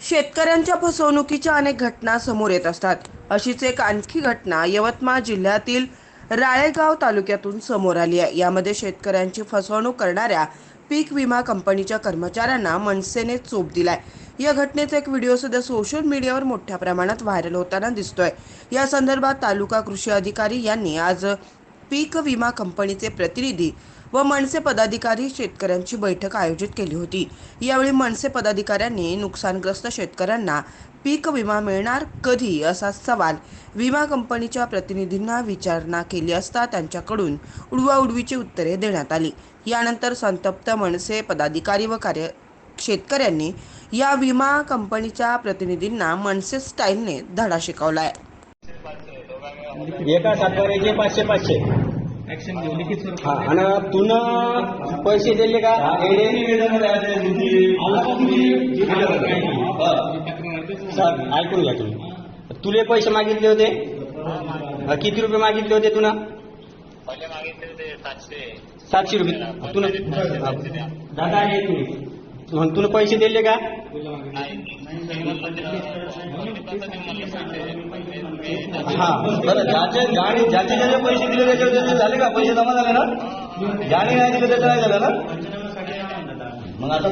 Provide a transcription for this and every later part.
शेतकऱ्यांच्या फसवणुकीच्या अनेक घटना समोर येत असतात. अशीच एक आणखी घटना यवतमाळ जिल्ह्यातील राळेगाव तालुक्यातून समोर आली आहे. यामध्ये शेतकऱ्यांची फसवणूक करणाऱ्या पीक विमा कंपनीच्या कर्मचाऱ्यांना मनसेने चोप दिलाय. या घटनेचा एक व्हिडिओ सध्या सोशल मीडियावर मोठ्या प्रमाणात व्हायरल होताना दिसतोय. या संदर्भात तालुका कृषी अधिकारी यांनी आज पीक विमा कंपनीचे प्रतिनिधी व मनसे पदाधिकारी शेतकऱ्यांची बैठक आयोजित केली होती. यावेळी मनसे पदाधिकाऱ्यांनी नुकसानग्रस्त शेतकऱ्यांना पीक विमा मिळणार कधी असा सवाल विमा कंपनीच्या प्रतिनिधींना विचारणा केली असता त्यांच्याकडून उडवाउडवीची उत्तरे देण्यात आली. यानंतर संतप्त मनसे पदाधिकारी व कार्य शेतकऱ्यांनी या विमा कंपनीच्या प्रतिनिधींना मनसे स्टाईलने धडा शिकवला आहे एका सातबाऱ्याचे पाचशे पाचशे. ऍक्शन घेऊ लिखित स्वरूप हा आणि तुनं पैसे दिले का? सर, ऐकून घ्या तुम्ही. तुले पैसे मागितले होते? किती रुपये मागितले होते तुना पहिले मागितले होते सातशे. सातशे रुपये. तुला दादा आहे तुम्ही मग तुला पैसे दिले का? हा बरं ज्याचे ज्याने ज्याचे ज्याचे पैसे दिले त्याच्यावर त्याचे झाले का? पैसे जमा झाले ना? ज्याने नाही दिले त्याचं नाही झालं ना? मग आता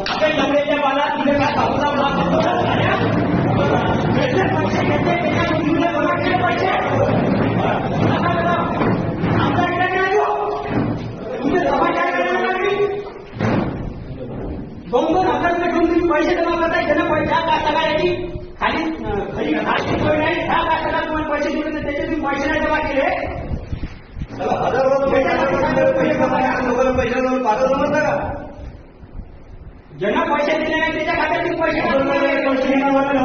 ज्यांना पैसे दिले नाही त्याच्या खात्यात तुम्ही पैसे पैसे घेण्यावाले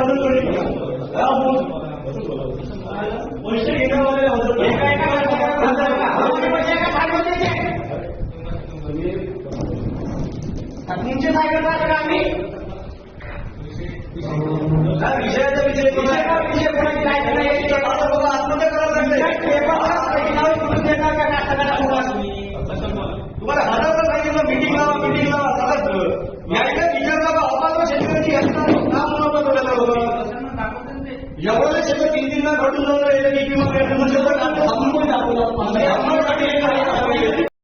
पैसे घेण्यावाले एका एका वर्षाला पैसे एका भागवत द्यायचे. तुमचे काय करतात का आम्ही विषयाचा विषय विषय का विषय कोणाची काय करणार याची पेपर बघा, आतमध्ये करावं लागतं. पेपर पैसे लावून तुम्ही देणार का कास्तकाराला तुम्हाला? तुम्हाला हजार रुपये सांगितलं मीटिंग लावा मीटिंग लावा మేడ నిజంగా అవ్వాలో చెప్పేది ఎంత ఎవరో చెప్పే కిందిలో రోడ్డులో వెళ్ళి చెప్పి అమ్మాయి